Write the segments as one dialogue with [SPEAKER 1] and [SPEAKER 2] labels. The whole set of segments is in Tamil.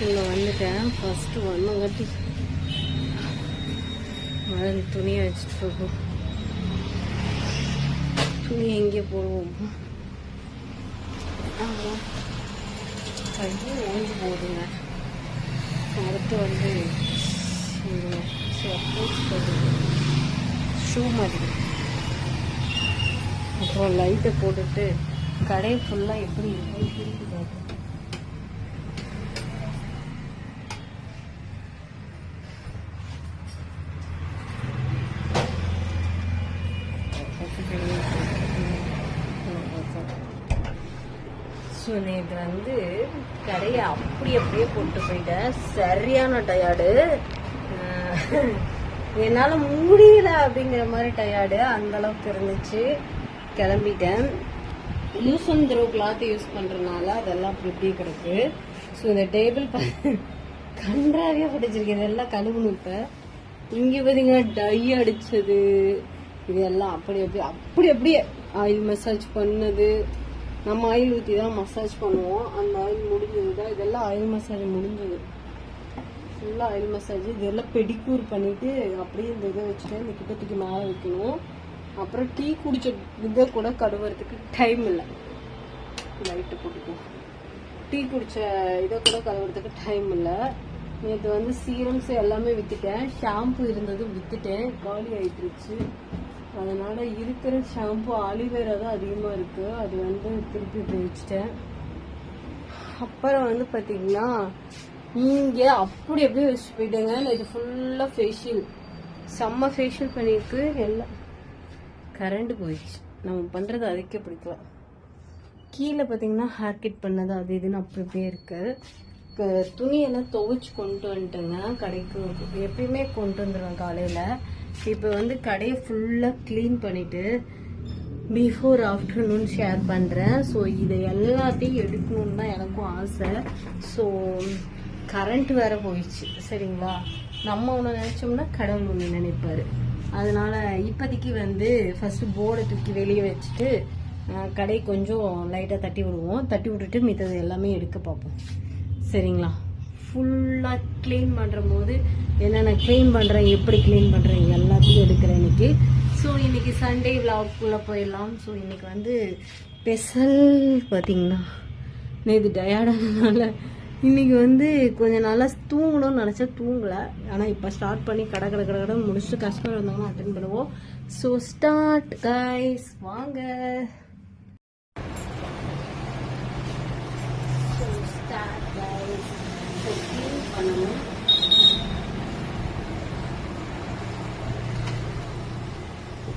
[SPEAKER 1] இதில் வந்துட்டேன். ஃபஸ்ட்டு வந்தங்காட்டி மழை துணியை வச்சுட்டு போகும். துணி எங்கே போடுவோம்? ஆமாம் கையும் ஓய்ந்து போகுதுங்க அடுத்து வந்து ஷூ மாதிரி. அப்புறம் லைட்டை போட்டுட்டு கடையை ஃபுல்லாக எப்படி இருக்குன்னு திருப்பி பார்ப்போம் ஸோ நேற்று வந்து கடையை அப்படி அப்படியே போட்டு போயிட்டேன். சரியான டயர்டு என்னால் முடியல அப்படிங்கிற மாதிரி டயர்டு அந்த அளவுக்கு இருந்துச்சு. கிளம்பிட்டேன். Use and throw cloth use பண்ணுறதுனால அதெல்லாம் அப்படி இப்படி கிடக்கு. ஸோ இந்த டேபிள் கன்றாவியாக படிச்சிருக்கேன் இதெல்லாம் கழுவுணும் இப்போ. இங்கே பார்த்தீங்கன்னா டை அடிச்சது. இது எல்லாம் அப்படி அப்படி அப்படி அப்படியே ஆயில் மசாஜ் பண்ணது. நம்ம ஆயில் ஊற்றி தான் மசாஜ் பண்ணுவோம். அந்த ஆயில் முடிஞ்சது தான் இதெல்லாம் ஆயில் மசாஜ் முடிஞ்சது. ஃபுல்லாக ஆயில் மசாஜ் இதெல்லாம் பெடிக்கூர் பண்ணிவிட்டு அப்படியே இந்த இதை வச்சுட்டு இந்த கிட்டத்துக்கு மேலே வைக்கணும். அப்புறம் டீ குடிச்ச இதை கூட கழுவுறதுக்கு டைம் இல்லை. லைட்டு போட்டுக்கோ. டீ குடிச்ச இதை கூட கழுவுறதுக்கு டைம் இல்லை. நேற்று வந்து சீரம்ஸ் எல்லாமே விற்றுட்டேன் ஷாம்பு இருந்தது விற்றுட்டேன் காலி ஆயிட்டுருச்சு. அதனால் இருக்கிற ஷாம்பு ஆலிவேரா தான் அதிகமாக இருக்குது அது வந்து திருப்பி போயிடுச்சிட்டேன் வச்சுட்டேன் அப்புறம் வந்து பார்த்தீங்கன்னா இங்கே அப்படி அப்படியே வச்சுட்டு போயிட்டேங்க இது ஃபுல்லாக ஃபேஷியல் செம்ம ஃபேஷியல் பண்ணியிருக்கு எல்லாம் கரண்ட் போயிடுச்சு. நம்ம பண்ணுறது அதுக்கே பிடிக்கலாம் கீழே பார்த்தீங்கன்னா ஹேர் கட் பண்ணது அது இதுன்னு அப்படி அப்படியே இருக்குது க- துணியெல்லாம் துவைச்சு கொண்டு வந்துட்டேங்க. கடைக்கு எப்பயுமே கொண்டு வந்துடுவேன் காலையில். இப்போ வந்து கடையை ஃபுல்லாக க்ளீன் பண்ணிவிட்டு பிஃபோர் ஆஃப்டர்நூன் ஷேர் பண்ணுறேன் ஸோ இதை எல்லாத்தையும் எடுக்கணும்னு தான் எனக்கும் ஆசை. ஸோ கரண்ட் வேறு போயிடுச்சு. சரிங்களா? நம்ம ஒன்று நினச்சோம்னா கடவுள் ஒன்று நினைப்பார். அதனால் இப்போதைக்கு வந்து ஃபஸ்ட்டு போர்டை தூக்கி வெளியே வச்சுட்டு கடை கொஞ்சம் லைட்டாக தட்டி விடுவோம். தட்டி விட்டுட்டு மித்தது எல்லாமே எடுக்க பார்ப்போம். சரிங்களா? ஃபுல்லாக க்ளீன் பண்ணுற போது என்னென்ன க்ளீன் பண்ணுறேன் எப்படி க்ளீன் பண்ணுறேன் எல்லாத்தையும் எடுக்கிறேன் இன்னைக்கு. ஸோ இன்றைக்கி சண்டே விலாக்குள்ளே போயிடலாம். ஸோ இன்றைக்கி வந்து ஸ்பெஷல் பார்த்தீங்கன்னா நேற்று டயர்டானதுனால இன்றைக்கி வந்து கொஞ்சம் நல்லா தூங்கணும்னு நினச்சா தூங்கலை. ஆனால் இப்போ ஸ்டார்ட் பண்ணி கடை கடை கடை கடை முடிச்சுட்டு கஸ்டமர் வந்தாங்கன்னா அட்டன் பண்ணுவோம். ஸோ ஸ்டார்ட் கைஸ் வாங்க so start guys so clean பண்ணணும்.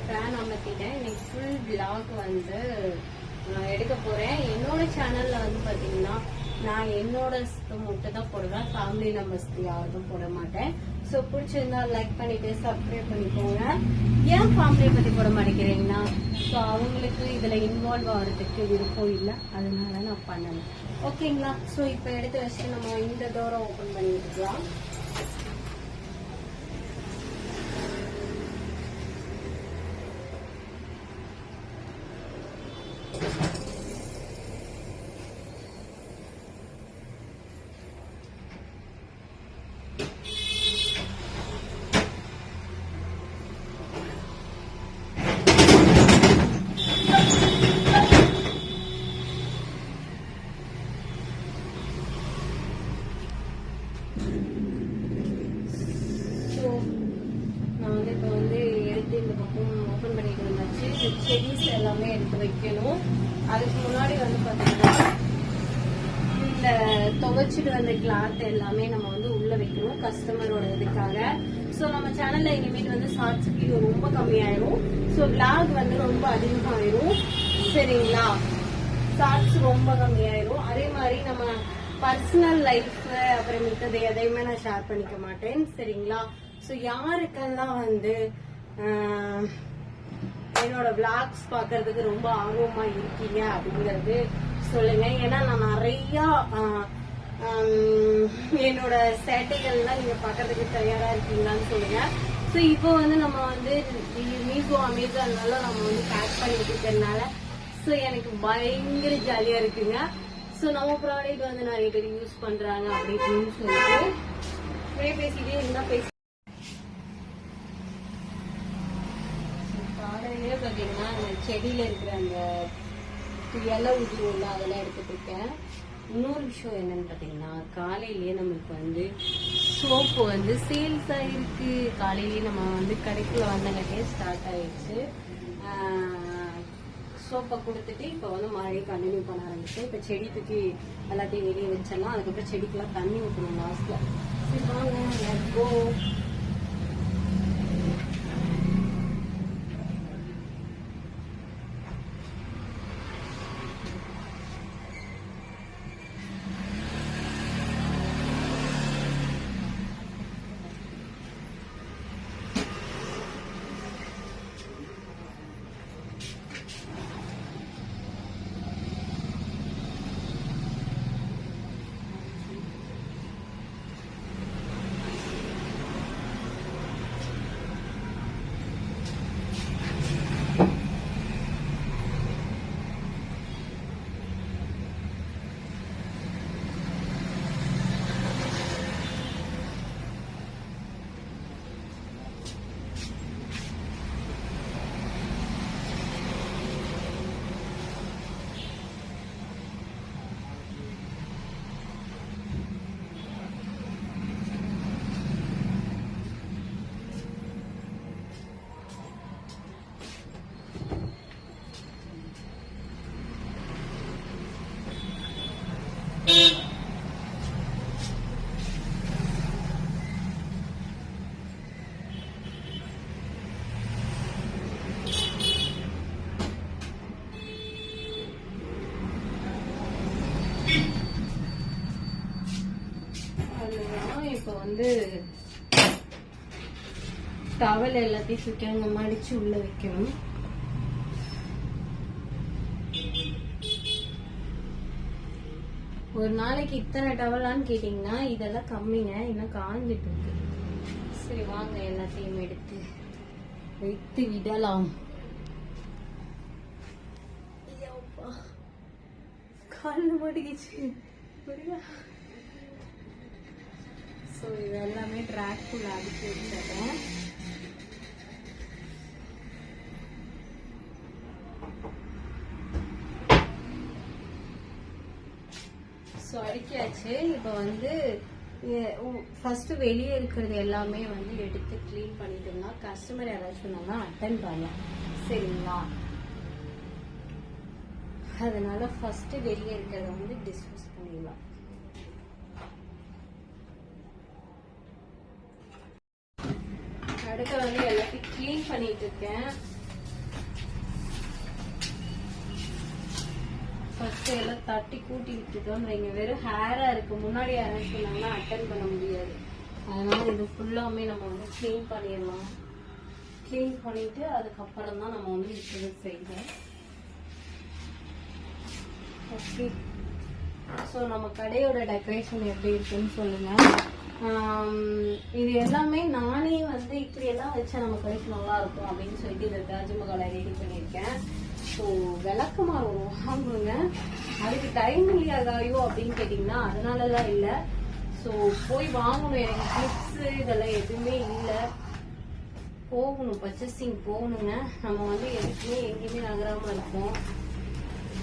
[SPEAKER 1] ஃபேன் அமர்த்திட்டேன். இன்னைக்கு ஃபுல் பிளாக் வந்து நான் எடுக்க போறேன். என்னோட சேனல்ல வந்து பாத்தீங்கன்னா நான் என்னோட மட்டும் தான் போடுவேன். ஃபேமிலி நம்பர்ஸ்க்கு யாருக்கும் போட மாட்டேன். ஸோ பிடிச்சிருந்தா லைக் பண்ணிட்டு சப்ஸ்கிரைப் பண்ணிக்கோங்க. ஏன் ஃபேமிலியை பத்தி போட மாட்டேங்கிறீங்கன்னா ஸோ அவங்களுக்கு இதுல இன்வால்வ் ஆகிறதுக்கு விருப்பம் இல்லை. அதனால நான் பண்ணேன் ஓகேங்களா? ஸோ இப்போ எடுத்து வச்சுட்டு நம்ம இந்த டோரை ஓப்பன் பண்ணி விட்டுக்கலாம் ஸோ நான் வந்து இப்போ வந்து எடுத்து இந்த பக்கம் ஓப்பன் பண்ணிட்டு வந்தாச்சு இந்த செடிஸ் எல்லாமே எடுத்து வைக்கணும். அதுக்கு முன்னாடி வந்து பார்த்தீங்கன்னா இந்த துவைச்சிட்டு வந்த கிளாத் எல்லாமே நம்ம வந்து உள்ள வைக்கணும் கஸ்டமரோட இதுக்காக ஸோ நம்ம சேனல்ல இனிமேல் வந்து ஷார்ட்ஸ் வீடியோ ரொம்ப கம்மியாயிரும். ஸோ vlog வந்து ரொம்ப அதிகமாயிரும். சரிங்களா? ஷார்ட்ஸ் ரொம்ப கம்மியாயிரும். அதே மாதிரி நம்ம பர்சனல் லைஃப் அப்புறம் மித்தது எதையுமே நான் ஷேர் பண்ணிக்க மாட்டேன். சரிங்களா? ஸோ யாருக்கெல்லாம் வந்து ஆஹ், என்னோட vlogs பாக்குறதுக்கு ரொம்ப ஆர்வமா இருக்கீங்க அப்படிங்கறது சொல்லுங்க. ஏன்னா நான் நிறைய என்னோட சேட்டைகள்லாம் நீங்க பாக்குறதுக்கு தயாரா இருக்கீங்களான்னு சொல்லுங்க. ஸோ இப்போ வந்து நம்ம வந்து மீசோ அமேசான்னால நம்ம வந்து பேக் பண்ணி இருக்கிறதுனால ஸோ எனக்கு பயங்கர ஜாலியா இருக்குங்க. ஸோ நம்ம ப்ராடக்ட் வந்து நிறைய பேர் யூஸ் பண்றாங்க அப்படின்னு சொல்லிட்டு பேசிட்டே இருந்தா பேசி காலையிலே பார்த்தீங்கன்னா அந்த செடியில் இருக்கிற அந்த இலை உதிரில அதெல்லாம் எடுத்துட்டு இருக்கேன். இன்னொரு விஷயம் என்னன்னு பார்த்தீங்கன்னா காலையிலேயே நம்மளுக்கு வந்து சோப்பு வந்து சேல்ஸ் ஆகிருக்கு காலையிலேயே நம்ம வந்து கடைக்குள்ள வந்தங்காட்டியே ஸ்டார்ட் ஆயிடுச்சு. சோப்பை கொடுத்துட்டு இப்போ வந்து மழையை கண்டினியூ பண்ண ஆரம்பிச்சு இப்போ செடி தூக்கி எல்லாத்தையும் வெளியே வச்சிடலாம். அதுக்கப்புறம் செடிக்கெல்லாம் தண்ணி ஊற்றணும் லாஸ்ட்டில் சரி வாங்க வந்து டவல் எல்லாத்தையும் தூக்கி அங்கே மடிச்சு உள்ள வைக்கணும். ஒரு நாளைக்கு இத்தனை டவலான்னு கேட்டிங்கன்னா இதெல்லாம் கம்மிங்க. இன்னும் காஞ்சிட்டு இருக்கு சரி வாங்க எல்லாத்தையும் எடுத்து வைத்து விடலாம். ஐயோப்பா. மாட்டிக்கிச்சு மாட்டிக்கிச்சு ஸோ இது எல்லாமே ட்ராக்குள்ள அடுக்கி வச்சிடறேன் ஸோ அடிக்கியாச்சு. இப்போ வந்து ஃபஸ்ட்டு வெளியே இருக்கிறது எல்லாமே வந்து எடுத்து க்ளீன் பண்ணிட்டோம்னா கஸ்டமர் யாராச்சும் சொன்னாங்கன்னா அட்டன் பண்ணலாம். சரிங்களா? அதனால் ஃபஸ்ட்டு வெளியே இருக்கிறத வந்து டிஸ்போஸ் பண்ணிடலாம். அடுத்து வந்து எல்லாத்தையும் க்ளீன் பண்ணிட்டு இருக்கேன் ஃபர்ஸ்ட் எல்லாம் தட்டி கூட்டி விட்டுட்டோம். வைங்க வெறும் ஹேரா இருக்கு. முன்னாடி யாராச்சும் சொன்னாங்கன்னா அட்டன் பண்ண முடியாது. அதனால இது ஃபுல்லாமே நம்ம வந்து க்ளீன் பண்ணிடலாம். க்ளீன் பண்ணிட்டு அதுக்கப்புறம் தான் நம்ம வந்து இது செய்வோம் ஓகே ஸோ நம்ம கடையோட டெக்கரேஷன் எப்படி இருக்குன்னு சொல்லுங்கள் இது எல்லாமே நானே வந்து இப்படி எல்லாம் வச்சா நம்ம கடைக்கு நல்லா இருக்கும் அப்படின்னு சொல்லிட்டு இந்த தாஜ்மஹாலை ரெடி பண்ணியிருக்கேன். ஸோ விளக்கமாறு ஒரு வாங்குங்க. அதுக்கு டைம் இல்லையாதாயோ அப்படின்னு கேட்டிங்கன்னா அதனாலலாம் இல்லை. ஸோ போய் வாங்கணும். எனக்கு கிளிப்ஸு இதெல்லாம் எதுவுமே இல்லை. போகணும். பர்ச்சேசிங் போகணுங்க. நம்ம வந்து எதுக்குமே எங்கேயுமே நகராம இருப்போம்.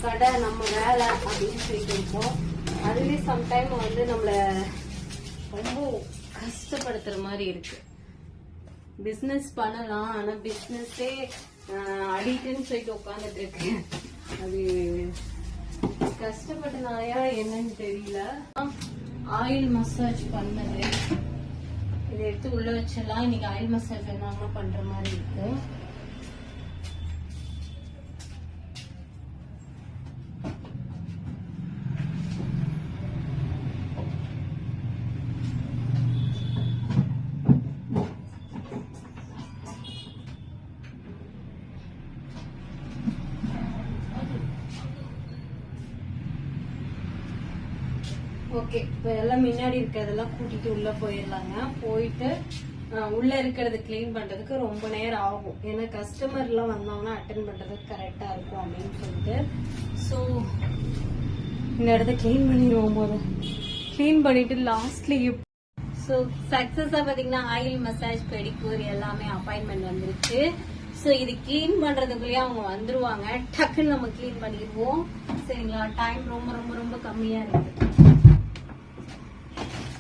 [SPEAKER 1] கடை நம்ம வேலை அப்படின்னு சொல்லிட்டு இருப்போம். அதுவே சம்டைம் வந்து நம்மளை ரொம்ப கஷ்டப்படுத்துற மாதிரி இருக்கு. பிசினஸ் பண்ணலாம் ஆனா பிசினஸே அடிட்டுன்னு சொல்லிட்டு உட்காந்துட்டு இருக்கேன். அது கஷ்டப்பட்டனாயா என்னன்னு தெரியல. ஆயில் மசாஜ் பண்ணது. இதை எடுத்து உள்ள வச்சிடலாம். இன்னைக்கு ஆயில் மசாஜ் வேணாலும் பண்ற மாதிரி இருக்கும் ஓகே இப்போ எல்லாம் முன்னாடி இருக்கிறதெல்லாம் கூட்டிட்டு உள்ள போயிடலாங்க. போயிட்டு உள்ள இருக்கிறது க்ளீன் பண்றதுக்கு ரொம்ப நேரம் ஆகும். ஏன்னா கஸ்டமர் எல்லாம் வந்தாங்கன்னா அட்டன் பண்றதுக்கு கரெக்டா இருக்கும் அப்படின்னு சொல்லிட்டு. ஸோ இந்த இடத்த க்ளீன் பண்ணிடுவோம் போது க்ளீன் பண்ணிட்டு லாஸ்ட்ல ஸோ சக்ஸஸாக பார்த்தீங்கன்னா ஆயில் மசாஜ் பெடிக்கூர் எல்லாமே அப்பாயின்மெண்ட் வந்துருச்சு. ஸோ இது க்ளீன் பண்ணுறதுக்குள்ளேயே அவங்க வந்துருவாங்க. டக்குன்னு நம்ம க்ளீன் பண்ணிடுவோம். சரிங்களா? டைம் ரொம்ப ரொம்ப ரொம்ப கம்மியாக இருக்கு.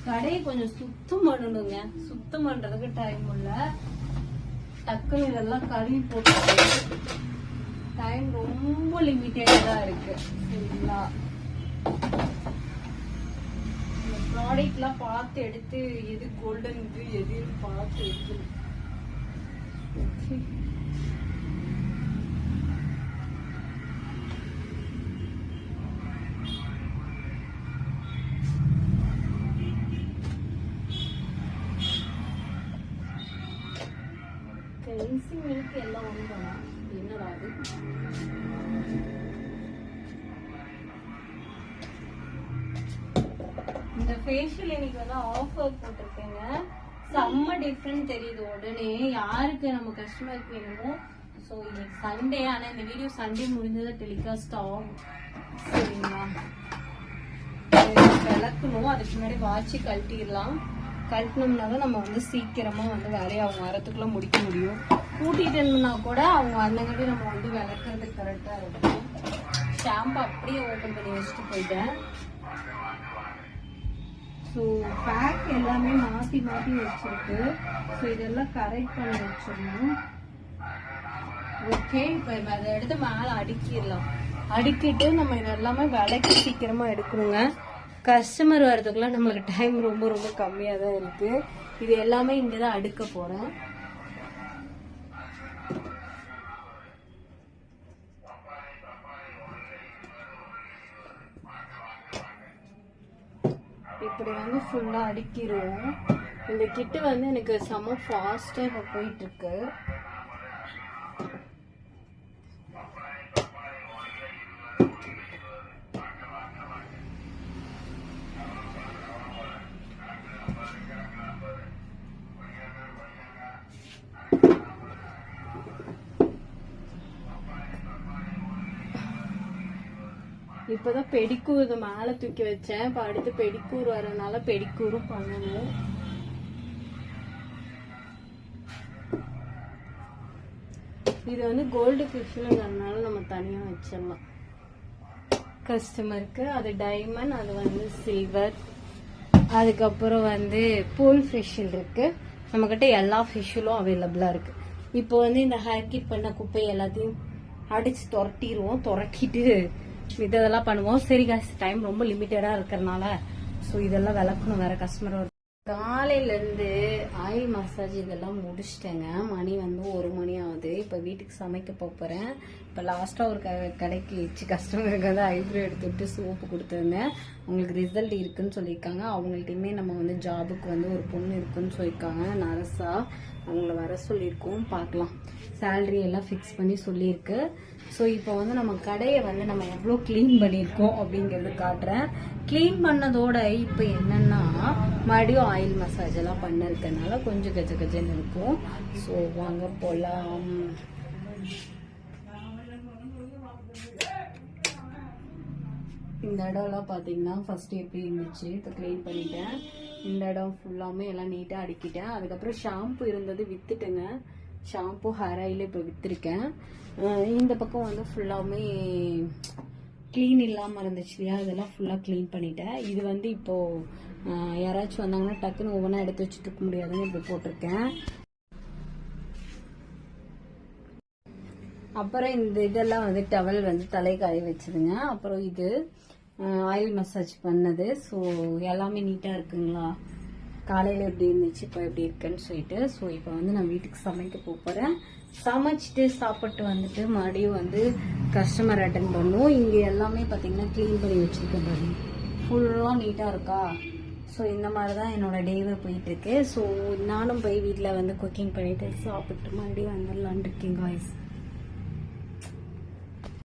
[SPEAKER 1] கடையை கொஞ்சம் சுத்தம் பண்ணணுங்க. சுத்தம் பண்றதுக்கு டைம் இல்ல. டக்குன்னு இதெல்லாம் கழுவி போட்டு டைம் ரொம்ப லிமிட்டடா இருக்கு. சரிங்களா? இந்த ப்ராடக்ட்லாம் பார்த்து எடுத்து எது கோல்டன் ஃபேஷியல் இன்னைக்கு வந்து ஆஃபர் போட்டிருக்கேங்க. செம்ம டிஃப்ரெண்ட் தெரியுது உடனே. யாருக்கு நம்ம கஸ்டமருக்கு வேணுமோ? ஸோ இன்னைக்கு சண்டே ஆனால் இந்த வீடியோ சண்டே முடிஞ்சதை டெலிகாஸ்ட் ஆகும். சரிங்களா? விளக்கணும். அதுக்கு முன்னாடி வாட்சி கழட்டிடலாம். கழட்டினோம்னா தான் நம்ம வந்து சீக்கிரமாக வந்து வேலையை அவங்க வரத்துக்குள்ளே முடிக்க முடியும். கூட்டிகிட்டு இருந்தோம்னா கூட அவங்க வந்தங்காட்டி நம்ம வந்து விளக்குறதுக்கு கரெக்டாக இருக்கும். ஷாம்பு அப்படியே ஓப்பன் பண்ணி வச்சுட்டு போயிட்டேன். ஸோ பேக் எல்லாமே மாற்றி மாற்றி வச்சிருக்கு. ஸோ இதெல்லாம் கரெக்ட் பண்ணி வச்சிடணும். ஓகே இப்போ அதை எடுத்து மேலே அடுக்கிடலாம். அடுக்கிட்டு நம்ம இது எல்லாமே விலைக்கு சீக்கிரமா எடுக்கணுங்க. கஸ்டமர் வர்றதுக்குள்ள நம்மளுக்கு டைம் ரொம்ப ரொம்ப கம்மியாக தான் இருக்கு. இது எல்லாமே இங்கே தான் அடுக்க போறேன். இப்படி வந்து ஃபுல்லா அடுக்கிடுவோம் இந்த கிட்டு வந்து எனக்கு செம்ம ஃபாஸ்ட்டாக இப்போ போயிட்டுருக்கு இப்பதான் பெடிக்கூர் இது மேல தூக்கி வச்சேன். இப்ப அடுத்து பெடிக்கூர் வரனால பெடிக்கூரும் பண்ணணும். இது வந்து கோல்டு ஃபிஷ்ங்கிறதுனால நம்ம தனியா வச்சிடலாம். கஸ்டமருக்கு அது டைமண்ட் அது வந்து சில்வர் அதுக்கப்புறம் வந்து பூல் ஃபிஷ்ஷில் இருக்கு. நம்மக்கிட்ட எல்லா ஃபிஷ்ஷிலும் அவைலபிளா இருக்கு. இப்போ வந்து இந்த ஹேர்கிட் பண்ண குப்பை எல்லாத்தையும் அடிச்சு துரட்டிடுவோம் இது இதெல்லாம் பண்ணுவோம். சரி காசு டைம் ரொம்ப லிமிட்டடா இருக்கிறனால ஸோ இதெல்லாம் விளக்கணும் வேற கஸ்டமர் காலையில இருந்து ஆயில் மசாஜ் இதெல்லாம் முடிச்சிட்டேங்க. மணி வந்து ஒரு மணி ஆகுது. இப்போ வீட்டுக்கு சமைக்க போப் போறேன் இப்போ லாஸ்டா ஒரு க- கடைக்கு வச்சு கஸ்டமருக்கு வந்து ஐப்ரோ எடுத்துட்டு சோப்பு கொடுத்துருந்தேன். அவங்களுக்கு ரிசல்ட் இருக்குன்னு சொல்லியிருக்காங்க. அவங்கள்ட்டையுமே நம்ம வந்து ஜாபுக்கு வந்து ஒரு பொண்ணு இருக்குன்னு சொல்லியிருக்காங்க. நரசா அவங்கள வர சொல்லியிருக்கோம். பார்க்கலாம். சேல்ரி எல்லாம் ஃபிக்ஸ் பண்ணி சொல்லியிருக்கு. ஸோ இப்போ வந்து நம்ம கடையை வந்து நம்ம எவ்வளோ க்ளீன் பண்ணியிருக்கோம் அப்படிங்கிறது காட்டுறேன். க்ளீன் பண்ணதோட இப்போ என்னென்னா மறுபடியும் ஆயில் மசாஜ் எல்லாம் பண்ணிருக்கனால கொஞ்சம் கஜ கஜன்னு இருக்கும். ஸோ வாங்க போகலாம் இந்த இடம்லாம் பார்த்தீங்கன்னா ஃபஸ்ட்டு எப்படி இருந்துச்சு. இப்போ க்ளீன் பண்ணிட்டேன். இந்த இடம் ஃபுல்லாமே எல்லாம் நீட்டாக அடுக்கிட்டேன். அதுக்கப்புறம் ஷாம்பு இருந்தது விற்றுட்டேங்க ஷாம்பு ஹேர் ஆயில் இப்போ விற்றுருக்கேன் இந்த பக்கம் வந்து ஃபுல்லாமே க்ளீன் இல்லாமல் இருந்துச்சு இல்லையா? இதெல்லாம் ஃபுல்லாக க்ளீன் பண்ணிட்டேன். இது வந்து இப்போ யாராச்சும் வந்தாங்கன்னா டக்குன்னு ஒவ்வொன்றா எடுத்து வச்சுட்டு இருக்க முடியாதுன்னு இப்படி போட்டிருக்கேன். அப்புறம் இந்த இதெல்லாம் வந்து டவல் வந்து தலை காய வச்சதுங்க. அப்புறம் இது ஆயில் மசாஜ் பண்ணது. ஸோ எல்லாமே நீட்டாக இருக்குங்களா? காலையில் எப்படி இருந்துச்சு இப்போ எப்படி இருக்குன்னு சொல்லிட்டு ஸோ இப்போ வந்து நான் வீட்டுக்கு சமைக்க போகிறேன் சமைச்சிட்டு சாப்பிட்டு வந்துட்டு மறுபடியும் வந்து கஸ்டமர் அட்டன் பண்ணுவோம். இங்கே எல்லாமே பார்த்தீங்கன்னா க்ளீன் பண்ணி வச்சுருக்கேன் பாருங்க. ஃபுல்லாக நீட்டாக இருக்கா? ஸோ இந்த மாதிரி தான் என்னோட டேவே போயிட்டுருக்கு. ஸோ நானும் போய் வீட்டில் வந்து குக்கிங் பண்ணிட்டு சாப்பிட்டு மறுபடியும் வந்துடலான் இருக்கேன் காய்ஸ்